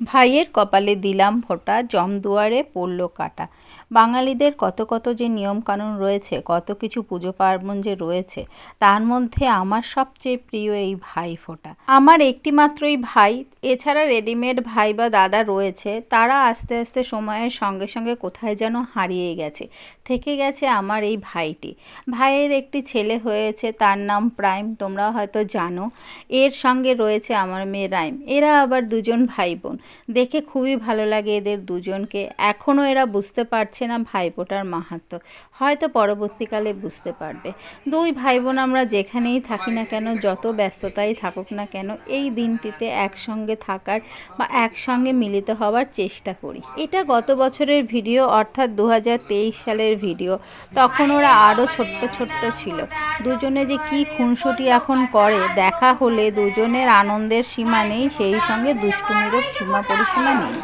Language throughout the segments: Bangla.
ভাইয়ের কপালে দিলাম ফোঁটা জমদুয়ারে পড়ল কাটা। বাঙালিদের কত কত যে নিয়মকানুন রয়েছে, কত কিছু পুজো পার্বণ যে রয়েছে, তার মধ্যে আমার সবচেয়ে প্রিয় এই ভাই ফোঁটা। আমার একটি মাত্রই ভাই, এছাড়া রেডিমেড ভাই বা দাদা রয়েছে, তারা আস্তে আস্তে সময়ের সঙ্গে সঙ্গে কোথায় যেন হারিয়ে গেছে, থেকে গেছে আমার এই ভাইটি। ভাইয়ের একটি ছেলে হয়েছে, তার নাম প্রাইম, তোমরা হয়তো জানো। এর সঙ্গে রয়েছে আমার মেয়ে রাইম। এরা আবার দুজন ভাই বোন। দেখে খুবই ভালো লাগে এদের দুজনকে। এখনও এরা বুঝতে পারছে না ভাইফোঁটার মাহাত্ম। হয়তো পরবর্তীকালে বুঝতে পারবে। দুই ভাই বোন আমরা যেখানেই থাকি না কেন, যত ব্যস্ততাই থাকুক না কেন, এই দিনটিতে একসঙ্গে থাকার বা একসঙ্গে মিলিত হওয়ার চেষ্টা করি। এটা গত বছরের ভিডিও, অর্থাৎ দু হাজার তেইশ সালের ভিডিও। তখন ওরা আরও ছোট্ট ছোট্ট ছিল। দুজনে যে কি খুনসুটি এখন করে, দেখা হলে দুজনের আনন্দের সীমা নেই, সেই সঙ্গে দুষ্টুমিরও সীমা পরিসীমা নেই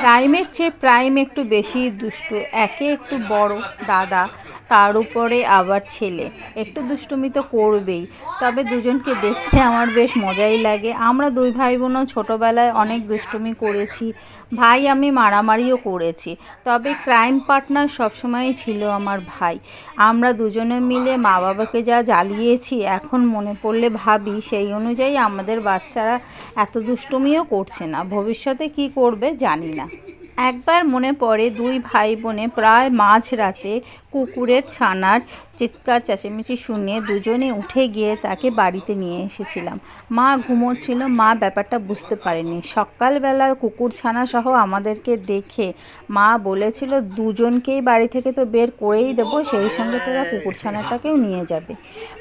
প্রাইমের চেয়ে প্রাইম একটু বেশি দুষ্টু একে একটু বড় দাদা। তার উপরে আবার ছেলে। একটু দুষ্টুমি তো করবেই। তবে দুজনকে দেখতে আমার বেশ মজাই লাগে। আমরা দুই ভাই বোনও ছোটোবেলায় অনেক দুষ্টুমি করেছি। ভাই আমি মারামারিও করেছি। তবে ক্রাইম পার্টনার সবসময়ই ছিল আমার ভাই। আমরা দুজনে মিলে মা বাবাকে যা জ্বালিয়েছি, এখন মনে পড়লে ভাবি সেই অনুযায়ী আমাদের বাচ্চারা এত দুষ্টুমিও করছে না। ভবিষ্যতে কি করবে জানি না। একবার মনে পড়ে দুই ভাই বোনে প্রায় মাঝরাতে কুকুরের ছানার চিৎকার চেঁচামেচি শুনে দুজনে উঠে গিয়ে তাকে বাড়িতে নিয়ে এসেছিলাম। মা ঘুমোচ্ছিল, মা ব্যাপারটা বুঝতে পারেনি। সকালবেলা কুকুর ছানা সহ আমাদেরকে দেখে মা বলেছিল, দুজনকেই বাড়ি থেকে তো বের করেই দেবো, সেই সঙ্গে তোরা কুকুর ছানাটাকেও নিয়ে যাবে।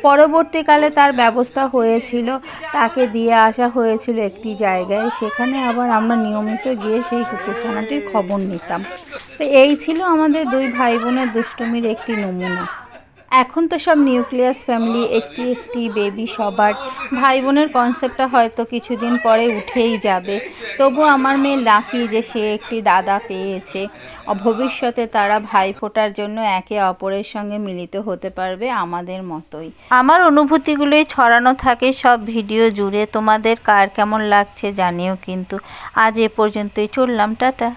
পরবর্তীকালে তার ব্যবস্থা হয়েছিল। তাকে দিয়ে আসা হয়েছিল একটি জায়গায়। সেখানে আবার আমরা নিয়মিত গিয়ে সেই কুকুর ছানাটির খবর নিতাম। তো এই ছিল আমাদের দুই ভাই বোনের দুষ্টুমির একটি নমুনা। এখন তো সব নিউক্লিয়াস ফ্যামিলি একটি একটি বেবি সবার। ভাই বোনের কনসেপ্টটা হয়তো কিছুদিন পরে উঠেই যাবে। তবু আমার মেয়ে লাকি যে সে একটি দাদা পেয়েছে। ভবিষ্যতে তারা ভাই ফোটার জন্য একে অপরের সঙ্গে মিলিত হতে পারবে আমাদের মতোই। আমার অনুভূতিগুলোই ছড়ানো থাকে সব ভিডিও জুড়ে। তোমাদের কার কেমন লাগছে জানিও কিন্তু। আজ এ পর্যন্তই চললাম, টাটা।